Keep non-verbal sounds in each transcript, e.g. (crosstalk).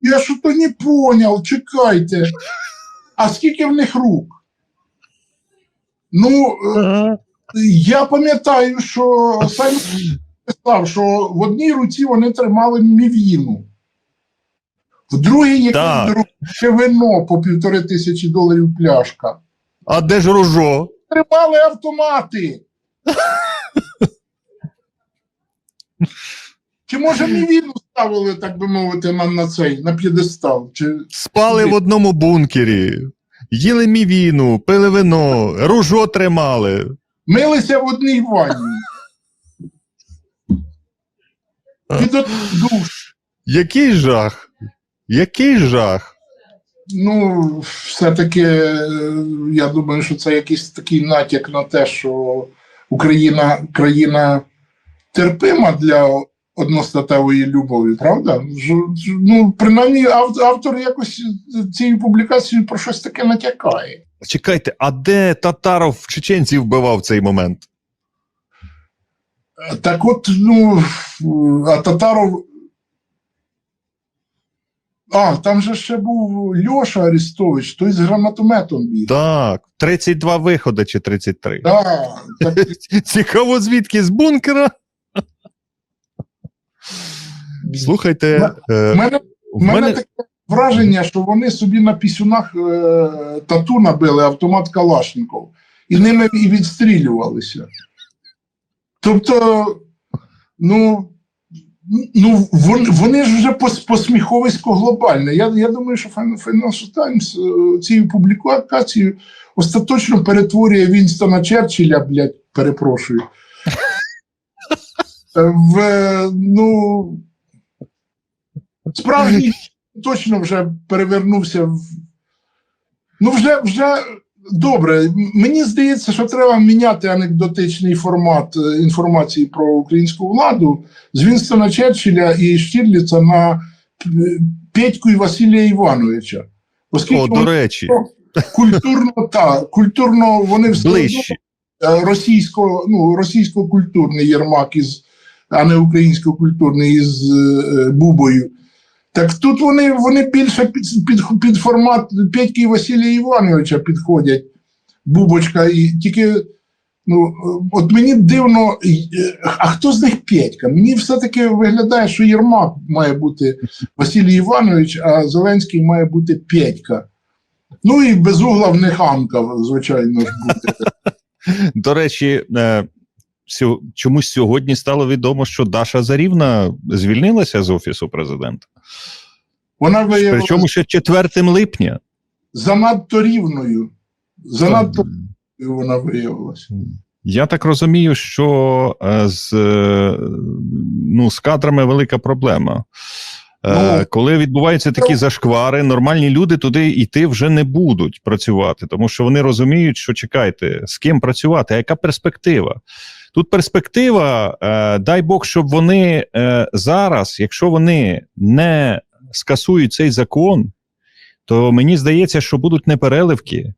Я що то не поняв, чекайте. А скільки в них рук? Ну, е, я пам'ятаю, що Саймон писав, що в одній руці вони тримали мівіну, в другій якесь ще вино по півтори тисячі доларів пляшка. А де ж ружо? Тримали автомати. (laughs) Чи може мівіну ставили, так би мовити, на, на цей на п'єдестал? Чи Спали в одному бункері, їли мівіну, пили вино, ружо тримали. милися в одній ванні? Душ. Який жах? Який жах? Ну, все-таки, е, я думаю, що це якийсь такий натяк на те, що Україна країна терпима для одностатевої любові, правда? Ну, принаймні, автор якось цієї публікації про щось таке натякає. Чекайте, а де татаров чеченців вбивав цей момент? Так от, ну, а Татаров. А, там же ще був Льоша Арестович, той з гранатометом біг. Так, 32 виходи чи 33. Да, так, (laughs) Цікаво, звідки з бункера? Слухайте, У е, мене, в мене мене таке враження, що вони собі на пісюнах е, тату набили автомат Калашников і ними і відстрілювалися. Тобто, ну, ну вони, вони ж вже пос- посміховисько глобальне. Я, я думаю, що Fin- Financial Times е, цією публікацією остаточно перетворює Вінстона Черчилля, блядь, перепрошую. В, ну, справжній точно вже перевернувся в. Ну, вже, вже добре. Мені здається, що треба міняти анекдотичний формат е, інформації про українську владу з Вінстона Черчилля і Штірліца на е, Петьку і Василія Івановича. Оскільки о, до речі, (laughs) культурно та культурно вони все е, російсько, ну, російсько-культурний Єрмак із, а не українсько-культурний із е, Бубою. Так тут вони, вони більше під, під, під формат Петьки Василія Івановича підходять. Бубочка, і тільки. Ну, е, от мені дивно, е, а хто з них Петька? Мені все-таки виглядає, що Єрмак має бути Василій Іванович, а Зеленський має бути Петька. Ну і без угла в них Анка, звичайно буде. До речі, е, чомусь сьогодні стало відомо, що Даша Зарівна звільнилася з офісу президента. Вона виявилася Причому ще 4 липня. занадто рівною. Занадто рівною вона виявилася. Я так розумію, що е, з, е, ну, з кадрами велика проблема. Е, Ну, коли відбуваються такі зашквари, нормальні люди туди йти вже не будуть працювати, тому що вони розуміють, що чекайте, з ким працювати, а яка перспектива? Тут перспектива, е, дай Бог, щоб вони е, зараз, якщо вони не скасують цей закон, то мені здається, що будуть непереливки.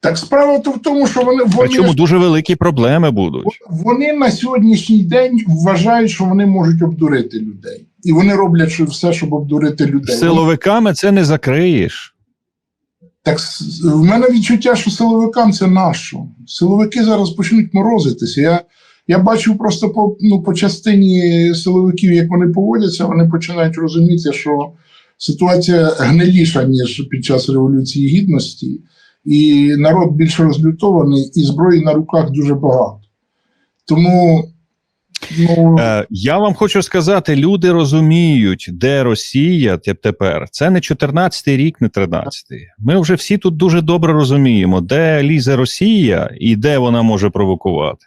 Так справа то в тому, що вони, вони, Причому дуже великі проблеми будуть. вони на сьогоднішній день вважають, що вони можуть обдурити людей. І вони роблять що- все, щоб обдурити людей. Силовиками це не закриєш. Так в мене відчуття, що силовикам це нащо. Силовики зараз почнуть морозитися. Я, я бачу просто по, ну, по частині силовиків, як вони поводяться, вони починають розуміти, що ситуація гниліша, ніж під час Революції Гідності, і народ більш розлютований, і зброї на руках дуже багато. Тому ну, Е, я вам хочу сказати: люди розуміють, де Росія тепер. Це не 14-й рік, не 13-й. Ми вже всі тут дуже добре розуміємо, де лізе Росія і де вона може провокувати.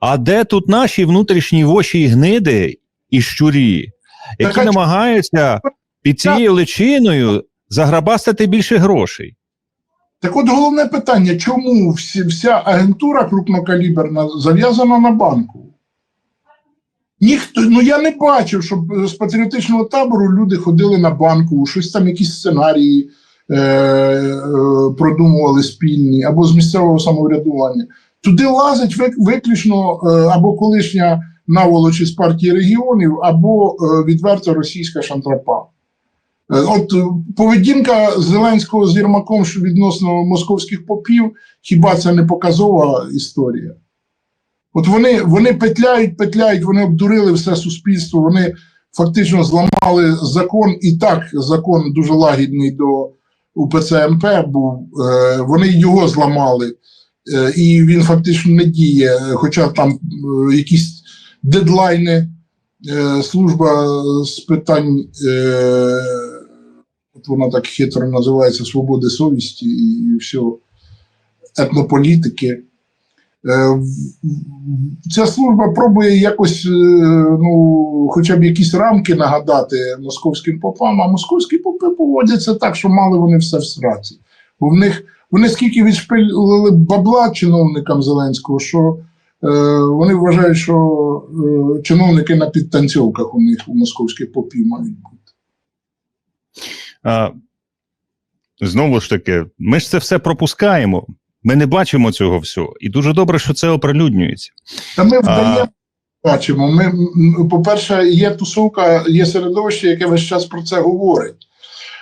А де тут наші внутрішні воші і гниди і щурі, які Так, намагаються під цією личиною заграбастати більше грошей. Так от головне питання: чому всі, вся агентура крупнокаліберна зав'язана на банку? Ніхто, ну я не бачив, щоб з патріотичного табору люди ходили на банку, щось там, якісь сценарії е, е, продумували спільні або з місцевого самоврядування. Туди лазить виключно е, або колишня наволочі з партії регіонів або е, відверто російська шантрапа. Е, От е, поведінка Зеленського з Єрмаком що відносно московських попів, хіба це не показова історія? От вони, вони петляють, петляють, вони обдурили все суспільство, вони фактично зламали закон, і так закон дуже лагідний до УПЦ МП був. Е, вони його зламали, е, і він фактично не діє, хоча там е, якісь дедлайни, е, служба з питань, е, от вона так хитро називається свободи совісті і все, етнополітики. Е, Ця служба пробує якось, е, ну, хоча б якісь рамки нагадати московським попам, а московські попи поводяться так, що мали вони все в сраці. Бо в них вони скільки відшпилили бабла чиновникам Зеленського, що е, вони вважають, що е, чиновники на підтанцьовках у них у московських попів мають бути. А, знову ж таки, ми ж це все пропускаємо. Ми не бачимо цього всього. І дуже добре, що це оприлюднюється. Та ми вдаємо, бачимо. Ми, по-перше, є тусовка, є середовище, яке весь час про це говорить.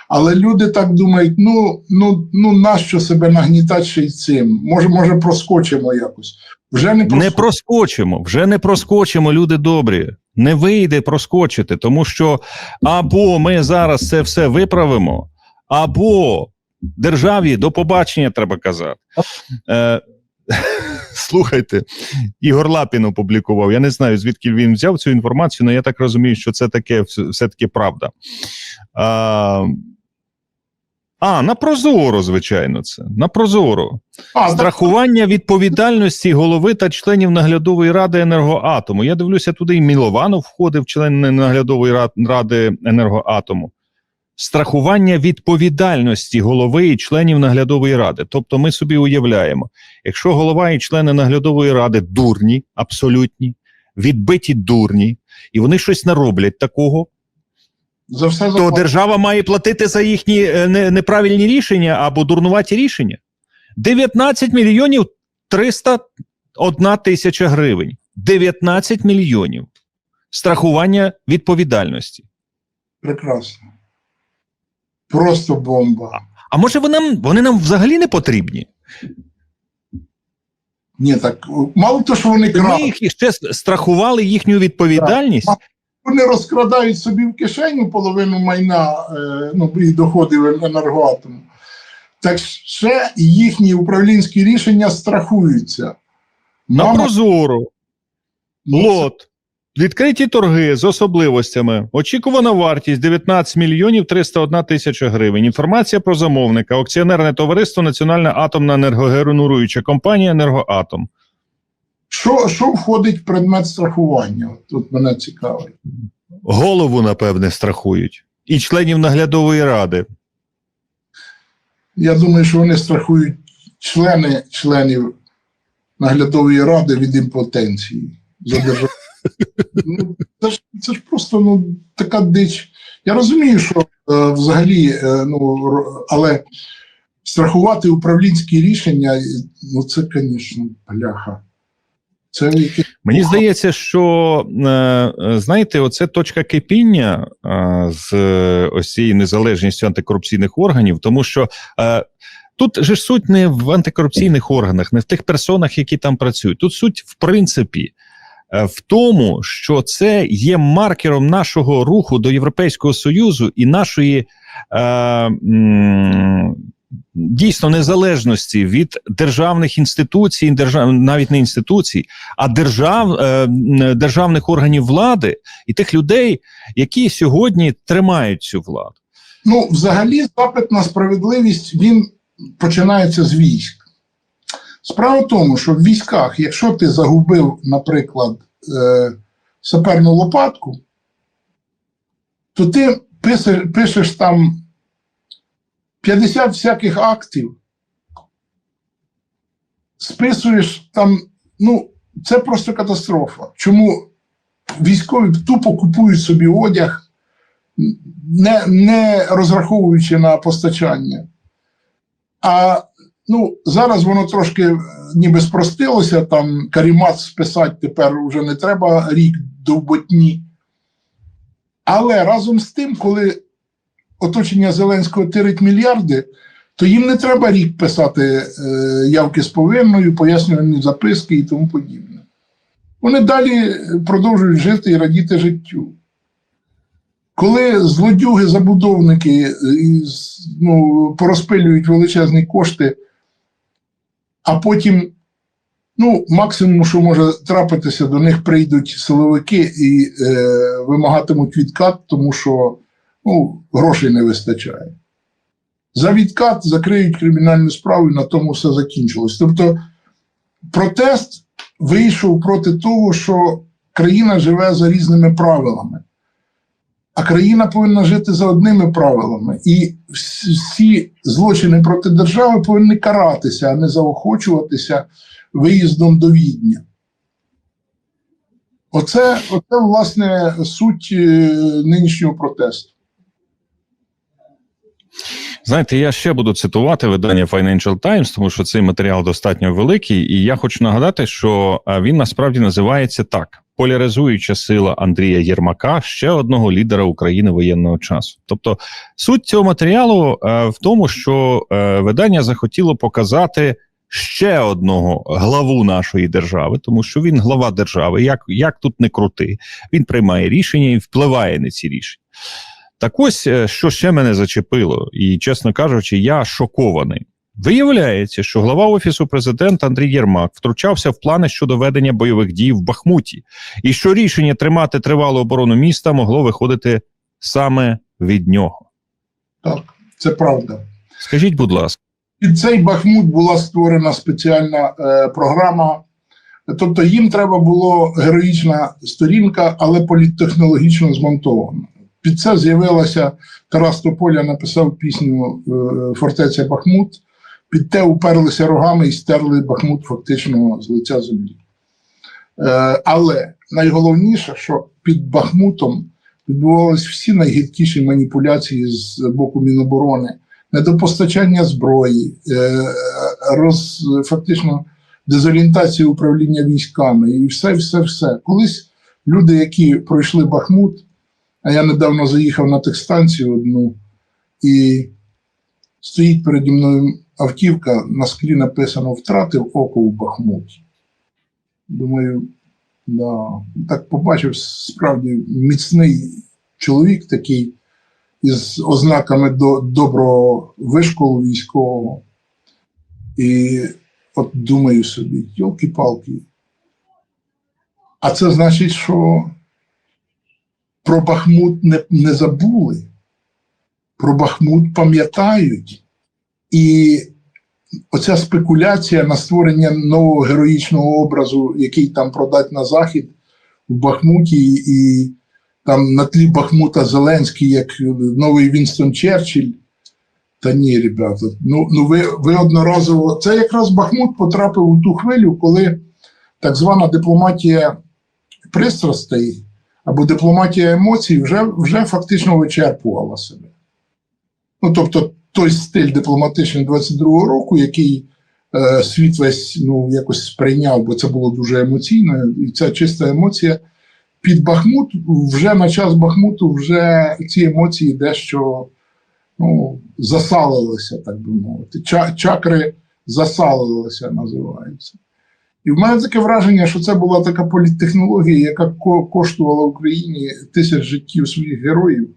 Але люди так думають: ну, ну, ну нащо себе нагнітати ще й цим? Може, може, проскочимо якось. Вже не Не проскочимо. проскочимо, вже не проскочимо, люди добрі. Не вийде проскочити, тому що або ми зараз це все виправимо, або державі до побачення треба казати. Е, (laughs) слухайте, Ігор Лапін опублікував. Я не знаю, звідки він взяв цю інформацію, але я так розумію, що це таке все-таки правда. А, а, на Прозоро, звичайно, це. На Прозоро. А, так, Страхування відповідальності голови та членів наглядової ради енергоатому. Я дивлюся, туди і Мілованов входив, член наглядової ради енергоатому. Страхування відповідальності голови і членів наглядової ради. Тобто, ми собі уявляємо, якщо голова і члени наглядової ради дурні, абсолютні, відбиті дурні, і вони щось нароблять такого, за все то заплатимо. держава має платити за їхні е, неправильні рішення або дурнуваті рішення. 19 мільйонів 301 тисяча гривень. 19 мільйонів. Страхування відповідальності. Прекрасно. Просто бомба. А може вони нам, вони нам взагалі не потрібні? Ні, так мало того, що вони Ми крадуть, їх ще страхували їхню відповідальність. вони розкрадають собі в кишеню половину майна, е, ну і доходів енергоатому. Так ще їхні управлінські рішення страхуються. На Мама, прозоро. ну, Лот. Відкриті торги з особливостями. Очікувана вартість 19 мільйонів 301 тисяча гривень. Інформація про замовника. Акціонерне товариство Національна атомна енергогенеруюча компанія Енергоатом. Що, що входить в предмет страхування? Тут мене цікавить. Голову, напевне, страхують. І членів наглядової ради. Я думаю, що вони страхують члени членів наглядової ради від імпотенції. За держав... ну, це, ж, це ж просто ну, така дич. Я розумію, що е, взагалі, е, ну, але страхувати управлінські рішення, ну це, звісно, бляха. Це Мені здається, що е, е, знаєте, оце точка кипіння е, з ось цією незалежністю антикорупційних органів, тому що тут же ж суть не в антикорупційних органах, не в тих персонах, які там працюють. Тут суть, в принципі, в тому, що це є маркером нашого руху до Європейського Союзу і нашої. Е, Дійсно незалежності від державних інституцій, держав, навіть не інституцій, а держав, е, державних органів влади і тих людей, які сьогодні тримають цю владу. Ну, взагалі, запит на справедливість він починається з військ. Справа в тому, що в військах, якщо ти загубив, наприклад, е, саперну лопатку, то ти писеш, пишеш там 50 всяких актів, списуєш там, ну, це просто катастрофа. Чому військові тупо купують собі одяг, не, не розраховуючи на постачання. А ну, зараз воно трошки е, ніби спростилося, там карімат списати тепер вже не треба рік довботні. Але разом з тим, коли оточення Зеленського тирить мільярди, то їм не треба рік писати е, явки з повинною, пояснювальні записки і тому подібне. Вони далі продовжують жити і радіти життю. Коли злодюги-забудовники е, ну, порозпилюють величезні кошти, а потім, ну, максимум, що може трапитися, до них прийдуть силовики і е, вимагатимуть відкат, тому що ну, грошей не вистачає. За відкат закриють кримінальну справу і на тому все закінчилось. Тобто протест вийшов проти того, що країна живе за різними правилами. А країна повинна жити за одними правилами. І всі- злочини проти держави повинні каратися, а не заохочуватися виїздом до Відня. Оце, оце власне, суть е, нинішнього протесту. Знаєте, я ще буду цитувати видання Financial Times, тому що цей матеріал достатньо великий, і я хочу нагадати, що е, він насправді називається так: поляризуюча сила Андрія Єрмака, ще одного лідера України воєнного часу. Тобто, суть цього матеріалу е, в тому, що е, видання захотіло показати. Ще одного главу нашої держави, тому що він глава держави. Як, як тут не крути, він приймає рішення і впливає на ці рішення. Так ось, е, що ще мене зачепило, і чесно кажучи, я шокований. Виявляється, що глава офісу президента Андрій Єрмак втручався в плани щодо ведення бойових дій в Бахмуті, і що рішення тримати тривалу оборону міста могло виходити саме від нього. Так, це правда. Скажіть, будь ласка, Під цей Бахмут була створена спеціальна е, програма. Тобто їм треба було героїчна сторінка, але політтехнологічно змонтована. Під це з'явилася Тарас Тополя, написав пісню е, Фортеця Бахмут. Під те уперлися рогами і стерли Бахмут фактично з лиця землі. Е, але найголовніше, що під Бахмутом відбувалися всі найгидкіші маніпуляції з боку Міноборони недопостачання зброї, е, роз, фактично дезорієнтація управління військами і все, все, все. Колись люди, які пройшли Бахмут, а я недавно заїхав на техстанцію одну, і стоїть переді мною автівка, на склі написано Втратив око в Бахмуті. Думаю, да. так побачив справді міцний чоловік такий із ознаками до, доброго вишколу військового. І от думаю собі, йолки-палки. А це значить, що про Бахмут не, не забули, про Бахмут пам'ятають. І оця спекуляція на створення нового героїчного образу, який там продать на Захід в Бахмуті, і там на тлі Бахмута Зеленський, як новий Вінстон Черчилль. Та ні, ребята, ну, ну ви, ви одноразово. Це якраз Бахмут потрапив у ту хвилю, коли так звана дипломатія пристрастей або дипломатія емоцій вже, вже фактично вичерпувала себе. Ну, тобто, той стиль дипломатичний 22-го року, який е, світ весь ну, якось сприйняв, бо це було дуже емоційно, і ця чиста емоція під Бахмут, вже на час Бахмуту, вже ці емоції дещо ну, засалилися, так би мовити. Ча- чакри засалилися, називаються. І в мене таке враження, що це була така політтехнологія, яка коштувала Україні тисяч життів своїх героїв.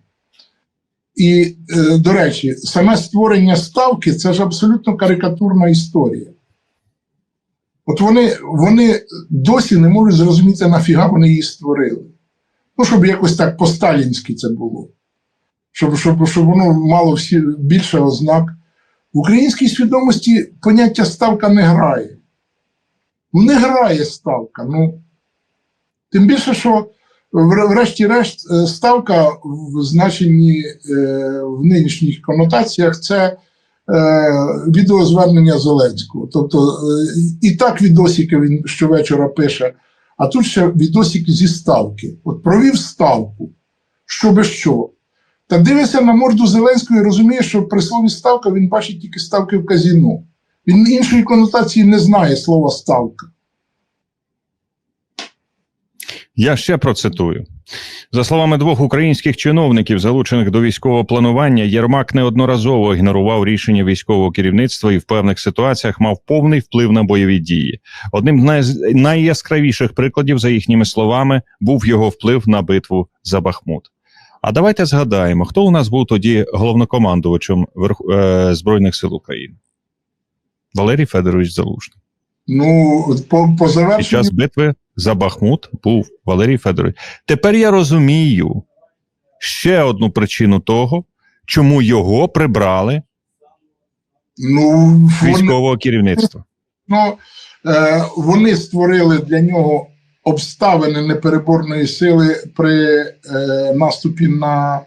І, е, до речі, саме створення ставки це ж абсолютно карикатурна історія. От вони, вони досі не можуть зрозуміти, нафіга вони її створили. Ну, щоб якось так по-сталінськи це було. Щоб, щоб, щоб воно мало всі більше ознак. В українській свідомості поняття ставка не грає. Не грає ставка. Ну, тим більше, що врешті-решт е, ставка в значенні е, в нинішніх конотаціях це е, відеозвернення Зеленського. Тобто, і так відосики він щовечора пише, а тут ще відосики зі ставки. От провів ставку. Що би що. Та дивишся на морду Зеленського і розумієш, що при слові ставка він бачить тільки ставки в казіно. Він іншої конотації не знає слова ставка. Я ще процитую. За словами двох українських чиновників, залучених до військового планування, Єрмак неодноразово ігнорував рішення військового керівництва і в певних ситуаціях мав повний вплив на бойові дії. Одним з най- найяскравіших прикладів, за їхніми словами, був його вплив на битву за Бахмут. А давайте згадаємо, хто у нас був тоді головнокомандувачем Верх... е, Збройних сил України? Валерій Федорович Залужний. Ну, по, по Під час битви за Бахмут був Валерій Федорович. Тепер я розумію ще одну причину того, чому його прибрали ну, з вони, військового керівництва. ну, е, вони створили для нього обставини непереборної сили при е, наступі на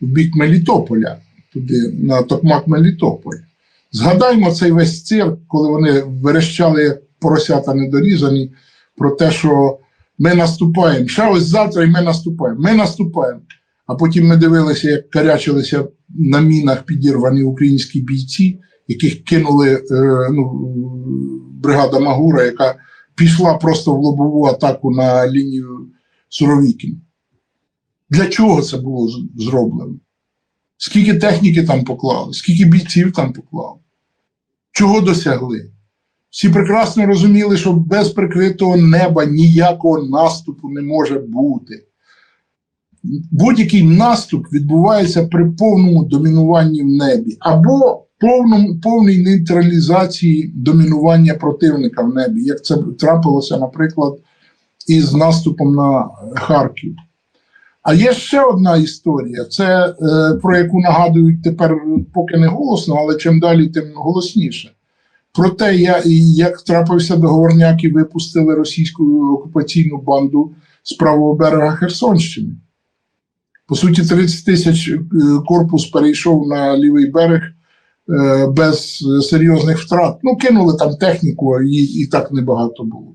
бік Мелітополя, туди, на Токмак Мелітополь. Згадаймо цей весь цирк, коли вони верещали поросята недорізані, про те, що ми наступаємо. Ще ось завтра і ми наступаємо. Ми наступаємо. А потім ми дивилися, як карячилися на мінах підірвані українські бійці, яких кинули е, ну, бригада Магура, яка пішла просто в лобову атаку на лінію Суровікін. Для чого це було зроблено? Скільки техніки там поклали, скільки бійців там поклали? Чого досягли? Всі прекрасно розуміли, що без прикритого неба ніякого наступу не може бути. Будь-який наступ відбувається при повному домінуванні в небі або повному, повній нейтралізації домінування противника в небі, як це трапилося, наприклад, із наступом на Харків. А є ще одна історія, це е, про яку нагадують тепер поки не голосно, але чим далі, тим голосніше. Про те, я, як трапився договорняк і випустили російську окупаційну банду з правого берега Херсонщини. По суті, 30 тисяч е, корпус перейшов на лівий берег е, без серйозних втрат. Ну, кинули там техніку, її і так небагато було.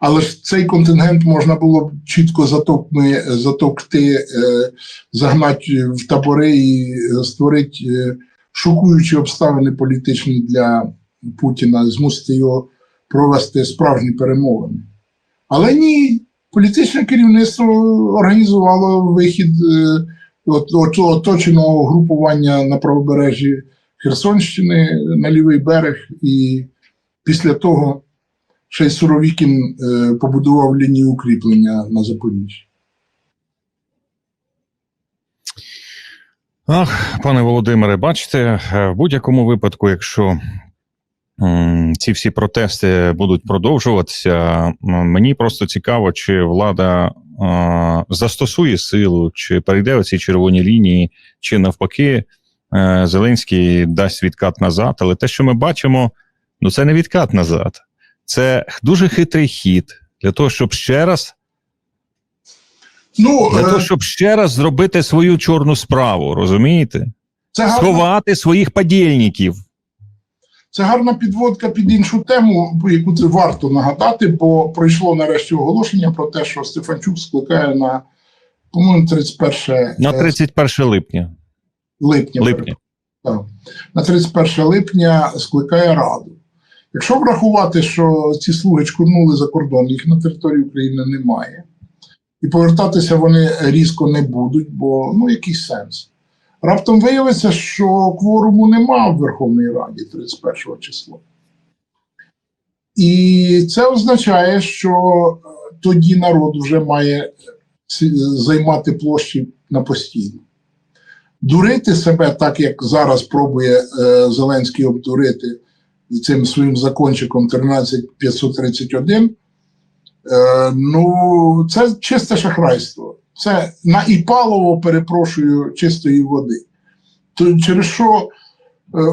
Але ж цей контингент можна було б чітко затовкни, затовкти, е, загнати в табори і створити шокуючі обставини політичні для Путіна, змусити його провести справжні перемовини. Але ні, політичне керівництво організувало вихід е, от, от, оточеного групування на правобережжі Херсонщини на лівий берег, і після того ще й Суровікін е, побудував лінію укріплення на Запоріжжі. Ах, пане Володимире, бачите, е, в будь-якому випадку, якщо ці всі протести будуть продовжуватися, мені просто цікаво, чи влада е, застосує силу, чи перейде оці червоні лінії, чи навпаки, е, Зеленський дасть відкат назад. Але те, що ми бачимо, ну це не відкат назад. Це дуже хитрий хід для того, щоб ще раз Ну, для е, того, щоб ще раз зробити свою чорну справу, розумієте? це гарно. Сховати своїх подільників. Це гарна підводка під іншу тему, яку це варто нагадати, бо пройшло нарешті оголошення про те, що Стефанчук скликає на, по-моєму, 31 На е, 31 липня. липня. липня. Так. На 31 липня скликає Раду. Якщо врахувати, що ці слуги чкурнули за кордон, їх на території України немає, і повертатися вони різко не будуть, бо ну який сенс. Раптом виявиться, що кворуму нема в Верховній Раді 31 числа. І це означає, що е, тоді народ вже має займати площі на постійно. Дурити себе, так як зараз пробує е, Зеленський обдурити цим своїм закончиком 13531, е, ну, це чисте шахрайство. Це на Іпалово, перепрошую, чистої води. То через що е,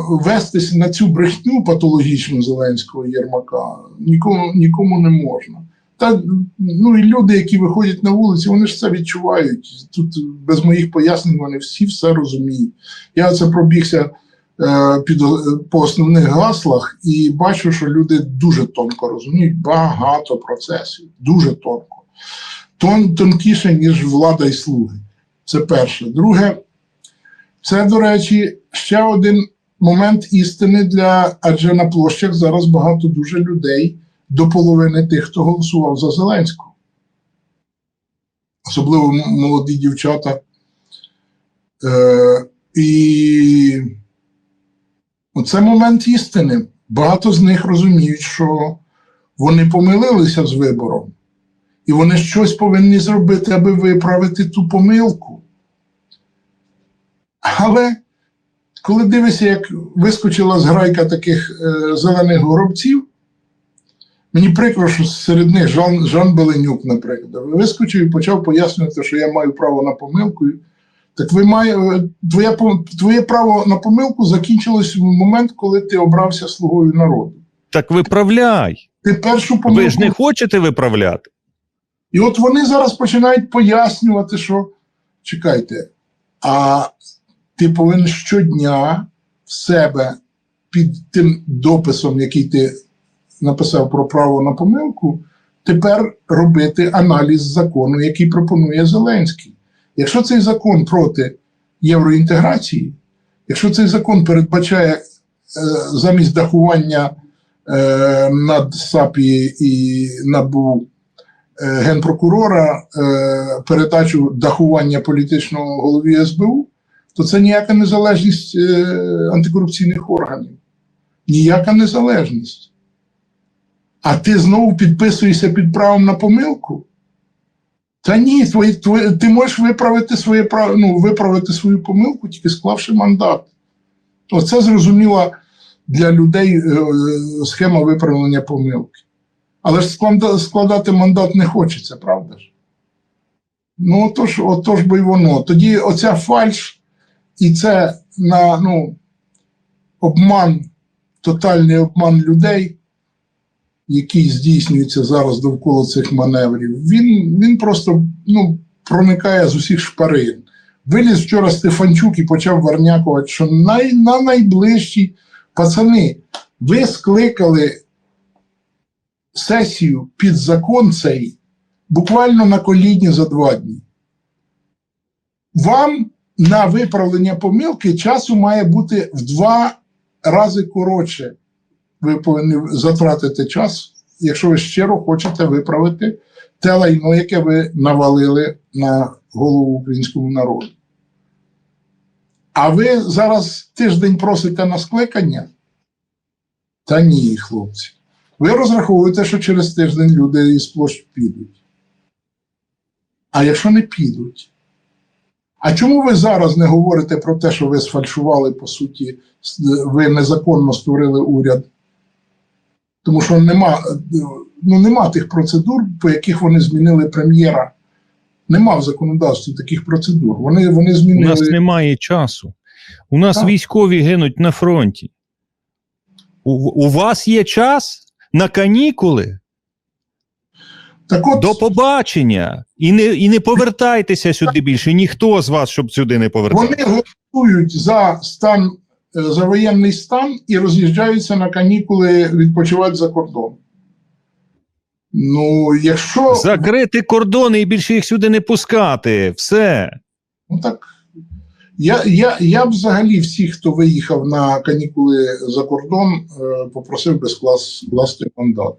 вестися на цю брехню патологічну Зеленського Єрмака нікому, нікому не можна. Та ну і люди, які виходять на вулиці, вони ж це відчувають. Тут без моїх пояснень вони всі все розуміють. Я це пробігся е, під, е, по основних гаслах і бачу, що люди дуже тонко розуміють багато процесів, дуже тонко. Тон, тонкіше, ніж влада і слуги. Це перше. Друге, це, до речі, ще один момент істини для адже на площах зараз багато дуже людей до половини тих, хто голосував за Зеленського. Особливо молоді дівчата. Е, і це момент істини. Багато з них розуміють, що вони помилилися з вибором, і вони щось повинні зробити, аби виправити ту помилку. Але коли дивишся, як вискочила зграйка таких е, зелених горобців, мені прикро, що серед них Жан, Жан Беленюк, наприклад, вискочив і почав пояснювати, що я маю право на помилку. Так ви має, е, твоє, твоє право на помилку закінчилось в момент, коли ти обрався слугою народу. Так виправляй. Ти першу помилку. Ви ж не хочете виправляти. І от вони зараз починають пояснювати, що чекайте, а ти повинен щодня в себе під тим дописом, який ти написав про право на помилку, тепер робити аналіз закону, який пропонує Зеленський. Якщо цей закон проти євроінтеграції, якщо цей закон передбачає е, замість дахування е, над САПі і НАБУ генпрокурора е, передачу дахування політичного голові СБУ, то це ніяка незалежність е, антикорупційних органів. Ніяка незалежність. А ти знову підписуєшся під правом на помилку? Та ні, твої, твої, ти можеш виправити своє ну, виправити свою помилку, тільки склавши мандат. Оце зрозуміла для людей е, е, схема виправлення помилки. Але ж складати мандат не хочеться, правда ж? Ну, отож, отож би й воно. Тоді оця фальш і це на ну, обман, тотальний обман людей, який здійснюється зараз довкола цих маневрів, він, він просто ну, проникає з усіх шпарин. Виліз вчора Стефанчук і почав варнякувати, що най, на найближчі пацани, ви скликали сесію під закон цей буквально на коліні за два дні. Вам на виправлення помилки часу має бути в два рази коротше. Ви повинні затратити час, якщо ви щиро хочете виправити те лайно, яке ви навалили на голову українському народу. А ви зараз тиждень просите на скликання? Та ні, хлопці. Ви розраховуєте, що через тиждень люди із площ підуть. А якщо не підуть? А чому ви зараз не говорите про те, що ви сфальшували, по суті, ви незаконно створили уряд? Тому що нема, ну, нема тих процедур, по яких вони змінили прем'єра. Нема в законодавстві таких процедур. Вони, вони У нас немає часу. У нас Так. військові гинуть на фронті. У, у вас є час на канікули? Так от, До побачення. І не, і не повертайтеся сюди більше. Ніхто з вас, щоб сюди не повертався. Вони голосують за стан е, за воєнний стан і роз'їжджаються на канікули відпочивати за кордон. Ну, якщо Закрити кордони і більше їх сюди не пускати. Все. ну так я, я, я б взагалі всіх, хто виїхав на канікули за кордон, е, попросив би склас- скласти мандат.